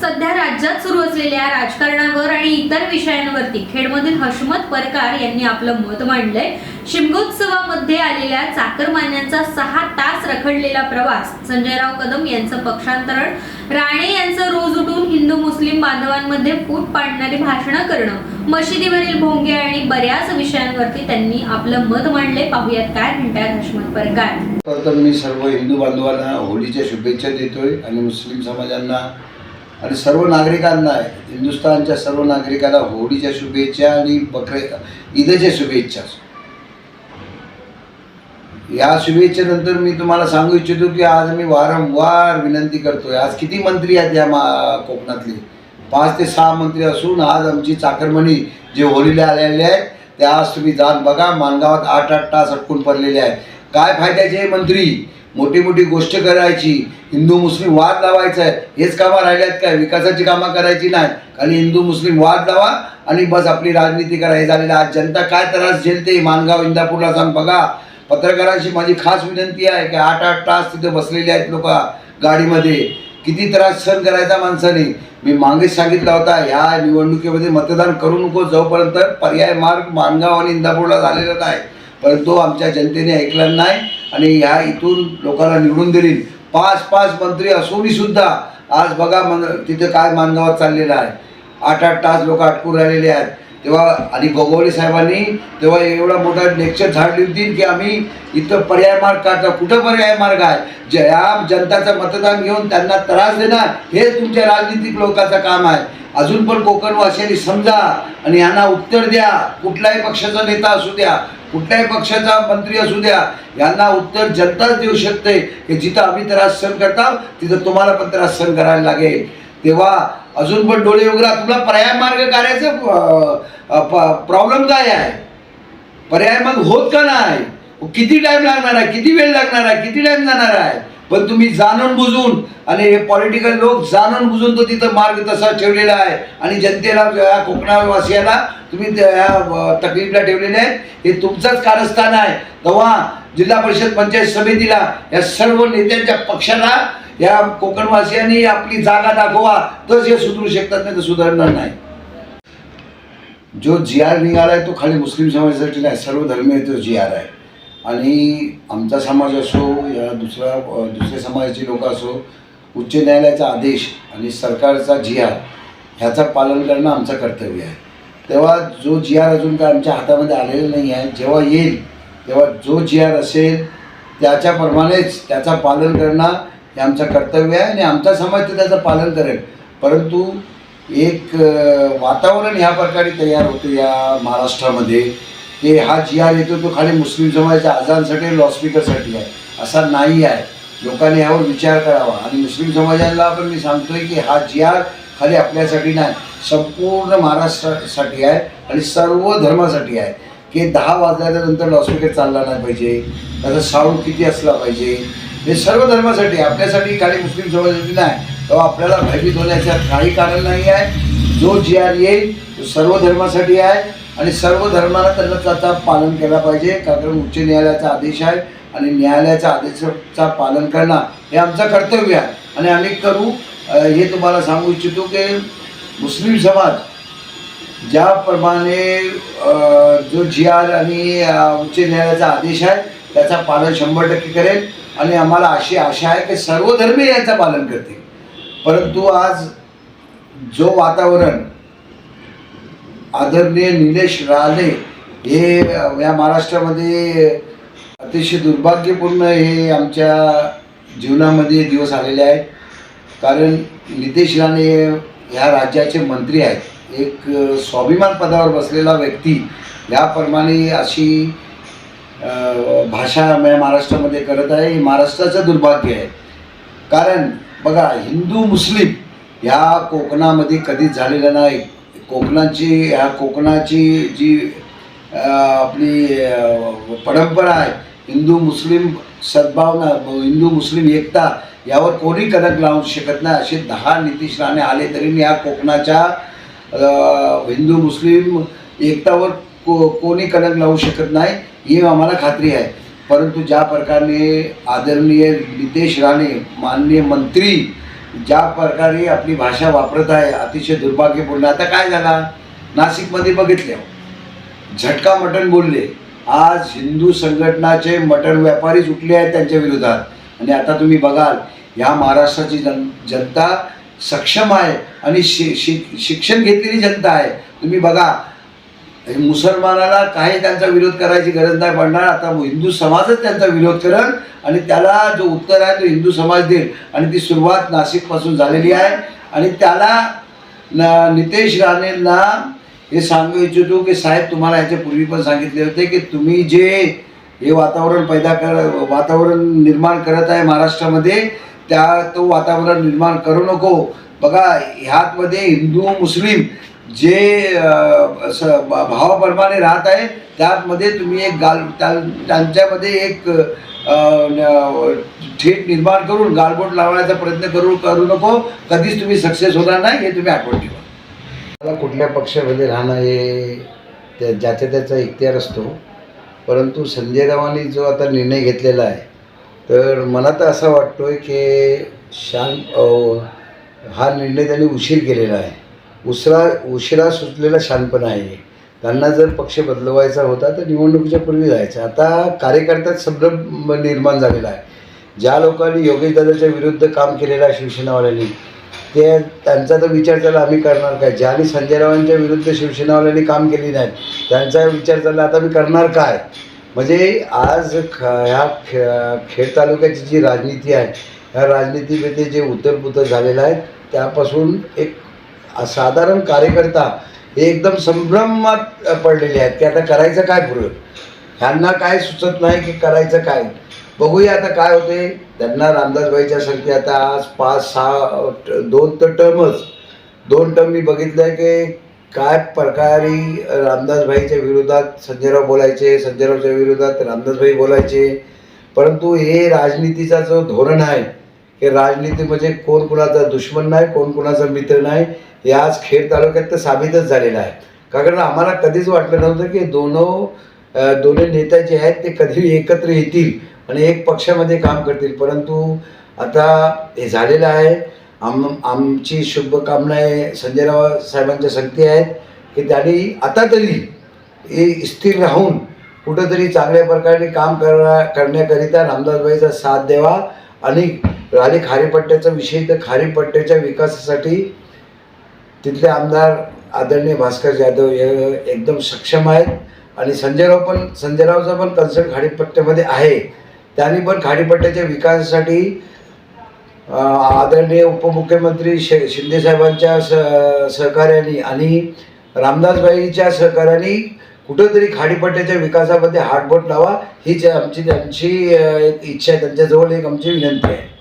सध्या राज्यात सुरू असलेल्या राजकारणावर आणि इतर विषयांवरती खेडमधील हशमत परकार यांनी आपलं मत मांडलंय. शिमगोत्सवामध्ये आलेल्या चाकरमान्यांचा सहा तास रखडलेला प्रवास संजयराव कदम यांचं पक्षांतरण राणे यांचं रोज उठून हिंदू मुस्लिम बांधवांमध्ये फूट पाडणारी भाषणं करणं मशिदीवरील भोंगे आणि बऱ्याच विषयांवरती त्यांनी आपलं मत मांडले पाहूयात काय म्हणतात हशमत परकार. मी सर्व हिंदू बांधवांना होळीच्या शुभेच्छा देतोय आणि मुस्लिम समाजांना आणि सर्व नागरिकांना हिंदुस्थानच्या सर्व नागरिकाला होळीच्या शुभेच्छा आणि बकरे ईदच्या शुभेच्छा. या शुभेच्छेनंतर मी तुम्हाला सांगू इच्छितो की आज मी वारंवार विनंती करतोय. आज किती मंत्री आहेत या मा कोकणातले? पाच ते सहा मंत्री असून आज आमची चाकरमणी जे होळीला आलेले आहेत ते आज तुम्ही जात बघा. मानगावात आठ आठ तास अटकून पडलेले आहेत. काय फायद्याचे मंत्री? मोठी मोठी गोष्ट करायची. हिंदू मुस्लिम वाद लावायचा आहे. हेच कामं राहिल्यात काय? विकासाची कामं करायची नाही खाली हिंदू मुस्लिम वाद लावा आणि बस आपली राजनीती करा. हे झालेलं आज जनता काय त्रास झेलते? मानगाव इंदापूरला जाऊन बघा. पत्रकारांशी माझी खास विनंती आहे की आठ आठ तास तिथे बसलेले आहेत लोक गाडीमध्ये. किती त्रास सहन करायचा माणसाने? मी मागेच सांगितला होता ह्या निवडणुकीमध्ये मतदान करू नको जोपर्यंत पर्याय मार्ग मानगाव आणि इंदापूरला झालेला नाही. परंतु आमच्या जनतेने ऐकलं नाही. आणि ह्या इथून लोकांना निवडून दिली पाच पाच मंत्री असूनही सुद्धा. आज बघा मन तिथे काय मानगावात चाललेलं आहे. आठ आठ तास लोक अटकून राहिलेले आहेत. तेव्हा आणि गोगवळे साहेबांनी तेव्हा एवढा मोठा लेक्चर झाडली होती की आम्ही इथं पर्याय मार्ग काढतो कुठं पर्याय मार्ग आहे? ज्या जनताचं मतदान घेऊन त्यांना त्रास देणार हे तुमच्या राजनीतिक लोकांचं काम आहे. अजून पण कोकणवासियांनी समजा आणि यांना उत्तर द्या. कुठल्याही पक्षाचा नेता असू द्या. कुठल्याही पक्षाचा मंत्री असू द्या यांना उत्तर जनताच देऊ शकते की जिथं आम्ही त्रास सहन करता तिथं तुम्हाला पण त्रास सहन करायला लागेल. तेव्हा अजून पण डोळे उघडा. तुला पर्याय मार्ग काढायचं प्रॉब्लेम काय आहे? पर्याय मग होत का नाही? किती टाइम लागणार आहे? किती वेळ लागणार आहे? किती टाइम जाणार आहे? पण तुम्ही जाणून बुजून आणि हे पॉलिटिकल लोक जाणून बुजून तो तिथं मार्ग तसा ठेवलेला आहे. आणि जनतेला कोकणावासियाला तुम्ही त्या तकलीफला ठेवलेले आहे हे तुमचंच कारस्थान आहे. तेव्हा जिल्हा परिषद पंचायत समितीला या सर्व नेत्यांच्या पक्षाला या कोकणवासियांनी आपली जागा दाखवा. तरच हे सुधरू शकतात नाही तर सुधारणार नाही. जो जी आर निघाला आहे तो खाली मुस्लिम समाजासाठी नाही. सर्व धर्मीय तो जी आर आहे. आणि आमचा समाज असो या दुसरा दुसऱ्या समाजाचे लोक असो उच्च न्यायालयाचा आदेश आणि सरकारचा जी आर ह्याचं पालन करणं आमचं कर्तव्य आहे. तेव्हा जो जी आर अजून काय आमच्या हातामध्ये आलेला नाही आहे जेव्हा येईल तेव्हा जो जी आर असेल त्याच्याप्रमाणेच त्याचा पालन करणं हे आमचं कर्तव्य आहे आणि आमचा समाज तर त्याचं पालन करेल. परंतु एक वातावरण ह्या प्रकारे तयार होतं या महाराष्ट्रामध्ये की हा जी आर येतो तो खाली मुस्लिम समाजाच्या आजांसाठी लॉस्पीकरसाठी आहे असा नाही आहे. लोकांनी यावर विचार करावा. आणि मुस्लिम समाजाला पण मी सांगतोय की हा जी आर खाली आपल्यासाठी नाही. संपूर्ण महाराष्ट्रासाठी आहे आणि सर्व धर्मासाठी आहे. की दहा वाजल्यानंतर लॉस्पिकर चालला नाही पाहिजे. त्याचा साऊंड किती असला पाहिजे. हे सर्व धर्मासाठी आहे. आपल्यासाठी काही मुस्लिम समाजासाठी नाही. तेव्हा आपल्याला भयभीत होण्याचं काही कारण नाही आहे. जो जी आर येईल तो सर्व धर्मासाठी आहे. आणि सर्व धर्माला त्यांना त्याचा पालन केला पाहिजे. कारण उच्च न्यायालयाचा आदेश आहे. आणि न्यायालयाचा आदेशाचा पालन करणं हे आमचं कर्तव्य आहे. आणि आम्ही करू. हे तुम्हाला सांगू इच्छितो की मुस्लिम समाज ज्याप्रमाणे जो जी आर आणि उच्च न्यायालयाचा आदेश आहे त्याचा पालन शंभर टक्के करेल आणि आम्हाला अशी आशा आहे की सर्व धर्मीय याचं पालन करतील. परंतु आज जो वातावरण आदरणीय निलेश राणे हे या महाराष्ट्रामध्ये अतिशय दुर्भाग्यपूर्ण हे आमच्या जीवनामध्ये दिवस आलेले आहेत. कारण नितेश राणे ह्या राज्याचे मंत्री आहेत. एक स्वाभिमान पदावर बसलेला व्यक्ती याप्रमाणे अशी भाषा या महाराष्ट्रामध्ये करत आहे. हे महाराष्ट्राचं दुर्भाग्य आहे. कारण बघा हिंदू मुस्लिम ह्या कोकणामध्ये कधीच झालेलं नाही. कोकणाची ह्या कोकणाची जी आपली परंपरा आहे हिंदू मुस्लिम सद्भावना हिंदू मुस्लिम एकता यावर कोणी कनक लावू शकत नाही असे दहा नितीश राणे आले तरी मी या कोकणाच्या हिंदू मुस्लिम एकतावर को कोणी कनक लावू शकत नाही ही आम्हाला खात्री आहे. परंतु ज्या प्रकारे आदरणीय नितेश राणे माननीय मंत्री ज्या प्रकारे आपली भाषा वापरत आहे अतिशय दुर्भाग्यपूर्ण. आता काय झाला? नाशिकमध्ये बघितले. झटका मटण बोलले. आज हिंदू संघटनाचे मटण व्यापारीच उठले आहेत त्यांच्या विरोधात. आणि आता तुम्ही बघाल ह्या महाराष्ट्राची जन जनता सक्षम आहे आणि शि शिक शिक्षण घेतलेली जनता आहे. तुम्ही बघा मुसलमानाला काही त्यांचा विरोध करायची गरज नाही पडणार. आता हिंदू समाजच त्यांचा विरोध करेल आणि त्याला जो उत्तर आहे तो हिंदू समाज देईल. आणि ती सुरुवात नाशिकपासून झालेली आहे. आणि त्याला न नितेश राणेंना हे सांगू इच्छितो की साहेब तुम्हाला याच्या पूर्वी पण सांगितले होते की तुम्ही जे हे वातावरण पैदा कर वातावरण निर्माण करत आहे महाराष्ट्रामध्ये त्या तो वातावरण निर्माण करू नको. बघा ह्यातमध्ये हिंदू मुस्लिम जे स भावाप्रमाणे राहत आहे त्यातमध्ये तुम्ही एक गाल त्यांच्यामध्ये एक थेट निर्माण करून गालबोट लावण्याचा प्रयत्न करू करू नको. कधीच तुम्ही सक्सेस होणार नाही हे तुम्ही आठवण ठेवा. मला कुठल्या पक्षामध्ये राहणं हे त्या ज्याच्या त्याचा इख्तियार असतो. परंतु संजय रावांनी जो आता निर्णय घेतलेला आहे तर मला तर असं आहे की शांत हा निर्णय त्यांनी उशीर केलेला आहे. उसरा उशिरा सुचलेला शानपणा आहे त्यांना जर पक्ष बदलवायचा होता तर निवडणुकीच्या पूर्वी जायचं. आता कार्यकर्त्यात संभ्रम निर्माण झालेला आहे. ज्या लोकांनी योगेश दादाच्या विरुद्ध काम केलेलं आहे शिवसेनावाल्यांनी ते त्यांचा तर विचार चालला आम्ही करणार काय? ज्यांनी संजय रावांच्या विरुद्ध शिवसेनावाल्यांनी काम केली नाही त्यांचा विचार चालला आता मी करणार काय? म्हणजे आज ख ह्या खे खेड तालुक्याची जी राजनीती आहे ह्या राजनीतीमध्ये जे उतरपुतर झालेलं आहे त्यापासून एक साधारण कार्यकर्ता हे एकदम संभ्रमात पडलेले आहेत की आता करायचं काय पुरं ह्यांना काय सुचत नाही की करायचं काय? बघूया आता काय होते त्यांना रामदासबाईच्या संख्या आता आज पाच सहा ट- दोन तर टर्मच दोन टर्म मी बघितलं आहे की काय प्रकारे रामदासभाईच्या विरोधात संजयराव बोलायचे संजयरावच्या विरोधात रामदासभाई बोलायचे. परंतु हे राजनीतीचा जो धोरण आहे हे राजनीती म्हणजे कोण कुणाचा दुश्मन नाही कोण कुणाचा मित्र नाही हे आज खेड तालुक्यात तर साबितच झालेलं आहे. कारण आम्हाला कधीच वाटलं नव्हतं की दोनो दोन्ही नेता जे आहेत ते कधी एकत्र येतील. आणि एक पक्षामध्ये काम करतील. परंतु आता हे झालेलं आहे. आम आमची शुभकामना आहे संजयराव साहेबांच्या संगती आहेत की त्यांनी आता तरी हे स्थिर राहून कुठंतरी चांगल्या प्रकारे काम करा करण्याकरिता रामदासबाईचा साथ द्यावा आणि राहिले खारीपट्ट्याचा विषय तर खारीपट्ट्याच्या विकासासाठी तिथले आमदार आदरणीय भास्कर जाधव हे एकदम सक्षम आहेत. आणि संजयराव पण संजयरावचा पण कन्सर्न खाडीपट्ट्यामध्ये आहे. त्यांनी पण खाडीपट्ट्याच्या विकासासाठी आदरणीय उपमुख्यमंत्री शे शिंदेसाहेबांच्या स सहकार्याने आणि रामदासबाईच्या सहकार्याने कुठंतरी खाडीपट्ट्याच्या विकासामध्ये हातबोट लावा हीच आमची त्यांची एक इच्छा आहे. त्यांच्याजवळ एक आमची विनंती आहे.